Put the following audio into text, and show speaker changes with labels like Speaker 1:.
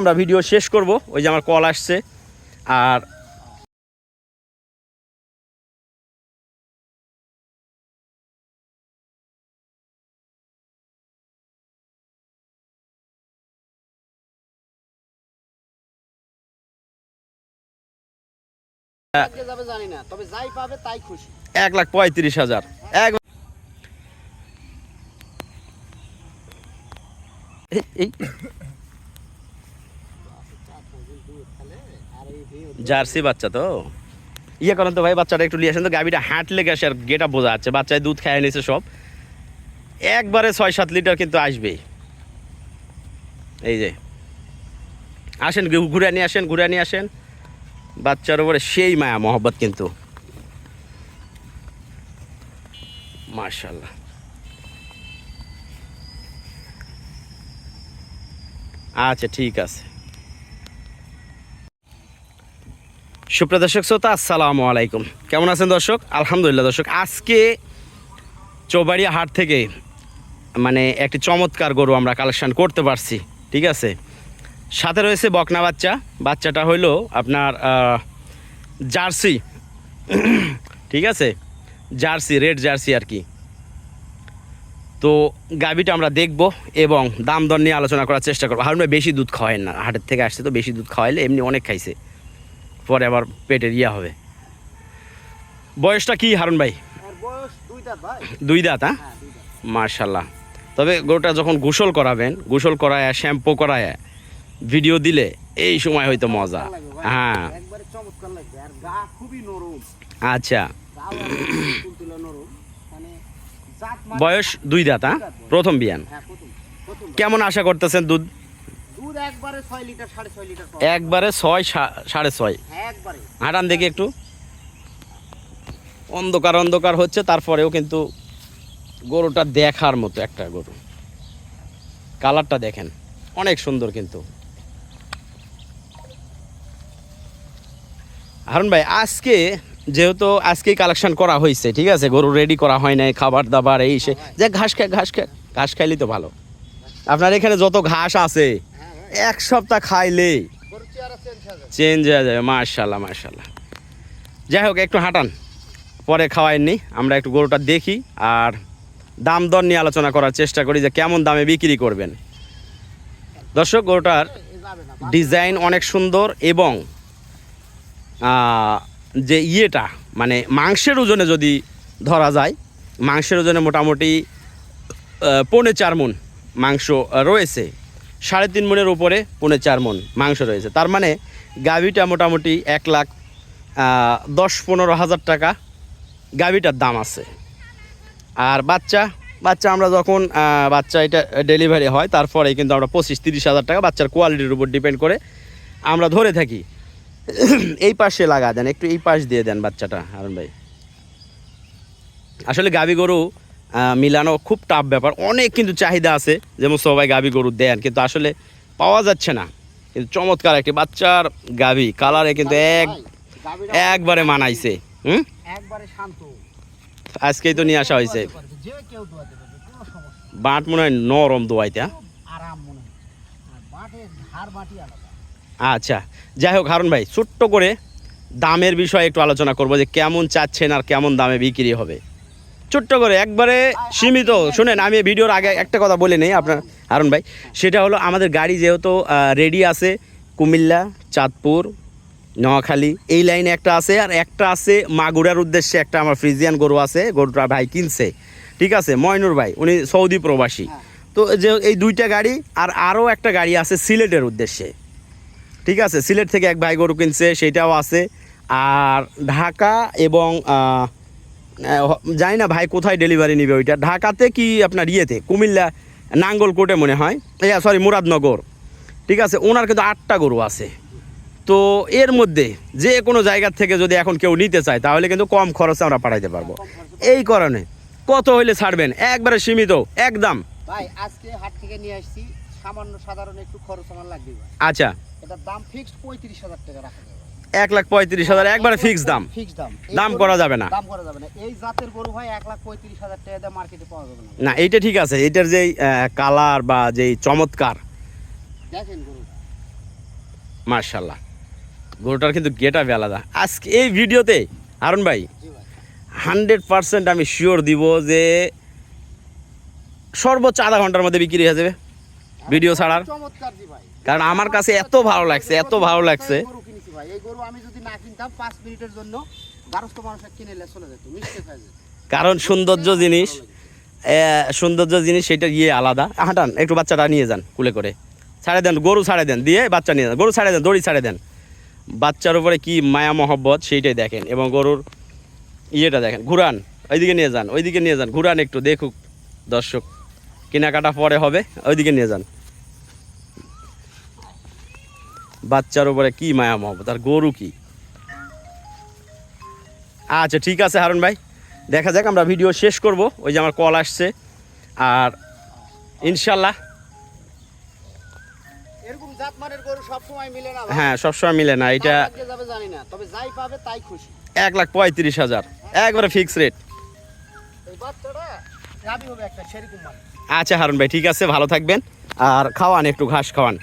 Speaker 1: আমরা ভিডিও শেষ করব। ওই যে আমার কল আসছে। আর এক লাখ পঁয়ত্রিশ হাজার। এক এই- এই জার্সি বাচ্চা তো। ইয়ে করেন তো ভাই, বাচ্চাটা একটু নিয়ে আসেন তো, গাভিটা হাঁটলে গেছে আর গেটা বোঝা যাচ্ছে। বাচ্চায় দুধ খাইয়ে নিয়েছে সব। একবারে ছয় সাত লিটার কিন্তু আসবেই। এই যে। আসেন ঘুরে নিয়ে আসেন, ঘুরে নিয়ে আসেন। বাচ্চার উপরে সেই মায়া, মহব্বত কিন্তু। মার্শাল্লাহ আচ্ছা ঠিক আছে। সুপ্রিয় দর্শক শ্রোতা, আসসালামু আলাইকুম। কেমন আছেন দর্শক? আলহামদুলিল্লাহ দর্শক, আজকে চৌবাড়িয়া হাট থেকে মানে একটি চমৎকার গরু আমরা কালেকশন করতে পারছি, ঠিক আছে? সাথে রয়েছে বকনা বাচ্চা, বাচ্চাটা হইল আপনার জার্সি, ঠিক আছে? জার্সি, রেড জার্সি আর কি। তো গাভিটা আমরা দেখব এবং দাম দর নিয়ে আলোচনা করার চেষ্টা করব। হারুন বেশি দুধ খাওয়ায় না, হাটের থেকে আসছে তো বেশি দুধ খাওয়াইলে এমনি অনেক খাইছে। পরে আবার পেটের ইয়া হবে। বয়সটা কি হারুন ভাই? দুই দাঁত হ্যাঁ?
Speaker 2: হ্যাঁ
Speaker 1: মার্শাল্লাহ তবে গরুটা যখন গোসল করাবেন গোসল করায় শ্যাম্পু করায় ভিডিও দিলে এই সময় হয়তো মজা। হ্যাঁ। আচ্ছা।
Speaker 2: মানে
Speaker 1: বয়স দুই দাঁত হ্যাঁ? প্রথম বিয়ান।
Speaker 2: হ্যাঁ
Speaker 1: কেমন আশা করতেছেন দুধ?
Speaker 2: দুধ একবারে ছয় লিটার সাড়ে ছয় লিটার পাওয়া
Speaker 1: একবারে ছয় সা- সাড়ে ছয়।
Speaker 2: হ্যাঁ একবারে।
Speaker 1: হাঁটান দেখি একটু। অন্ধকার অন্ধকার হচ্ছে তারপরেও কিন্তু গরুটা দেখার মতো একটা গরু। কালারটা দেখেন অনেক সুন্দর কিন্তু। হারুন ভাই আজকে যেহেতু আজকেই কালেকশন করা হয়েছে ঠিক আছে? গরু রেডি করা হয় নাই খাবার দাবার এই সে যে ঘাস খায় ঘাস খায় ঘাস খাইলেই তো ভালো। আপনার এখানে যত ঘাস আছে
Speaker 2: হ্যাঁ
Speaker 1: এক সপ্তাহ
Speaker 2: চেহারা চেঞ্জ হয়ে যাবে
Speaker 1: মার্শাল্লাহ মার্শাল্লাহ যাই হোক, একটু হাঁটান। পরে খাওয়াইনি, আমরা একটু গরুটা দেখি আর দাম দর নিয়ে আলোচনা করার চেষ্টা করি যে কেমন দামে বিক্রি করবেন। দর্শক, গরুটার ডিজাইন অনেক সুন্দর এবং যে ইয়েটা মানে মাংসের ওজনে যদি ধরা যায়, মাংসের ওজনে মোটামুটি পৌনে চার মন মাংস রয়েছে। সাড়ে তিন মনের উপরে পৌনে চার মন মাংস রয়েছে। তার মানে গাভিটা মোটামুটি এক লাখ দশ পনেরো হাজার টাকা গাভিটার দাম আছে। আর বাচ্চা বাচ্চা আমরা যখন বাচ্চা এটা ডেলিভারি হয়, তারপরে কিন্তু আমরা পঁচিশ তিরিশ হাজার টাকা বাচ্চার কোয়ালিটির উপর ডিপেন্ড করে আমরা ধরে থাকি। এই পাশে লাগা দেন, একটু এই পাশ দিয়ে দেন বাচ্চাটা, হারুন ভাই। আসলে গাবি গরু মিলানো খুব টাফ ব্যাপার। অনেক কিন্তু চাহিদা আছে যেমন সবাই গাবি গরু দেন কিন্তু আসলে পাওয়া যাচ্ছে না। কিন্তু চমৎকার একটি বাচ্চার গাবি কালারে কিন্তু এক একবারে মানাইছে হুম?
Speaker 2: একবারে শান্ত।
Speaker 1: আজকেই তো নিয়ে আসা হয়েছে। বাঁট মনে হয় নরম দোয়াইতে হ্যাঁ? আচ্ছা যাই হোক হারুন ভাই ছোট্ট করে দামের বিষয়ে একটু আলোচনা করব যে কেমন চাচ্ছেন আর কেমন দামে বিক্রি হবে। ছোট্ট করে, একবারে সীমিত। শুনেন, আমি ভিডিওর আগে একটা কথা বলে নেই আপনার, হারুন ভাই। সেটা হলো আমাদের গাড়ি যেহেতু রেডি আছে, কুমিল্লা, চাঁদপুর, নোয়াখালী, এই লাইনে একটা আছে, আর একটা আছে মাগুরার উদ্দেশ্যে একটা আমার ফ্রিজিয়ান গরু আছে, গরুটা ভাই কিনছে। ঠিক আছে, ময়নুর ভাই, উনি সৌদি প্রবাসী। তো যে এই দুইটা গাড়ি, আর আরও একটা গাড়ি আছে সিলেটের উদ্দেশ্যে। ঠিক আছে, সিলেট থেকে এক ভাই গরু কিনছে, সেটাও আছে। আর ঢাকা এবং জানি না ভাই কোথায় ডেলিভারি নেবে ওইটা। ঢাকাতে কি আপনার ইয়েতে? কুমিল্লা নাঙ্গলকোটে মনে হয়। হ্যাঁ সরি মুরাদনগর। ঠিক আছে ওনার কিন্তু আটটা গরু আছে। তো এর মধ্যে যে কোনো জায়গার থেকে যদি এখন কেউ নিতে চায় তাহলে কিন্তু কম খরচে আমরা পাঠাইতে পারব। এই কারণে কত হইলে ছাড়বেন? একবারে সীমিত একদম।
Speaker 2: ভাই আজকে হাট থেকে নিয়ে আসছি সামান্য সাধারণ একটু খরচ আমার লাগবে
Speaker 1: আচ্ছা।
Speaker 2: এটার দাম ফিক্সড পঁয়ত্রিশ হাজার টাকা রাখা
Speaker 1: এক লাখ পঁয়ত্রিশ হাজার একবারে ফিক্স দাম।
Speaker 2: ফিক্স দাম।
Speaker 1: দাম করা যাবে না।
Speaker 2: দাম করা যাবে না। এই জাতের গরু ভাই এক লাখ পঁয়ত্রিশ হাজার টাকা মার্কেটে পাওয়া যাবে না।
Speaker 1: না এইটা ঠিক আছে। এটার যেই কালার বা যেই চমৎকার।
Speaker 2: দেখেন গরু।
Speaker 1: মার্শাল্লাহ গরুটার কিন্তু গেটাবে আলাদা। আজকে এই ভিডিওতে হারুন ভাই হান্ড্রেড পার্সেন্ট আমি শিওর দিব যে সর্বোচ্চ আধা ঘণ্টার মধ্যে বিক্রি হয়ে যাবে। ভিডিও ছাড়ার। কারণ আমার কাছে এত ভালো লাগছে এত ভালো লাগছে।
Speaker 2: ভাই এই গরু আমি যদি না কিনতাম পাঁচ মিনিটের জন্য গারস্থ মানুষের কিনে চলে যেত মিষ্টি হয়ে
Speaker 1: কারণ সৌন্দর্য জিনিস সৌন্দর্য জিনিস সেটা ইয়ে আলাদা। হাঁটান একটু বাচ্চাটা নিয়ে যান কুলে করে। ছাড়ে দেন গরু ছাড়ে দেন দিয়ে বাচ্চা নিয়ে যান। গরু ছাড়ে দেন দড়ি ছাড়ে দেন। বাচ্চার উপরে কি মায়া মহব্বত সেইটাই দেখেন। এবং গরুর ইয়েটা দেখেন ঘুরান ওইদিকে নিয়ে যান ওইদিকে নিয়ে যান ঘুরান একটু দেখুক দর্শক কেনাকাটা পরে হবে ওইদিকে নিয়ে যান। বাচ্চার উপরে কি মায়া মহব্বত? আর গরু কি? আচ্ছা ঠিক আছে হারুন ভাই। দেখা যাক আমরা ভিডিও শেষ করব। ওই যে আমার কল আসছে। আর ইনশাল্লাহ। হ্যাঁ সবসময় মিলে না। এটা এক লাখ পঁয়ত্রিশ হাজার। একবারে ফিক্স রেট আচ্ছা হারুন ভাই ঠিক আছে ভালো থাকবেন। আর খাওয়ান একটু ঘাস খাওয়ান।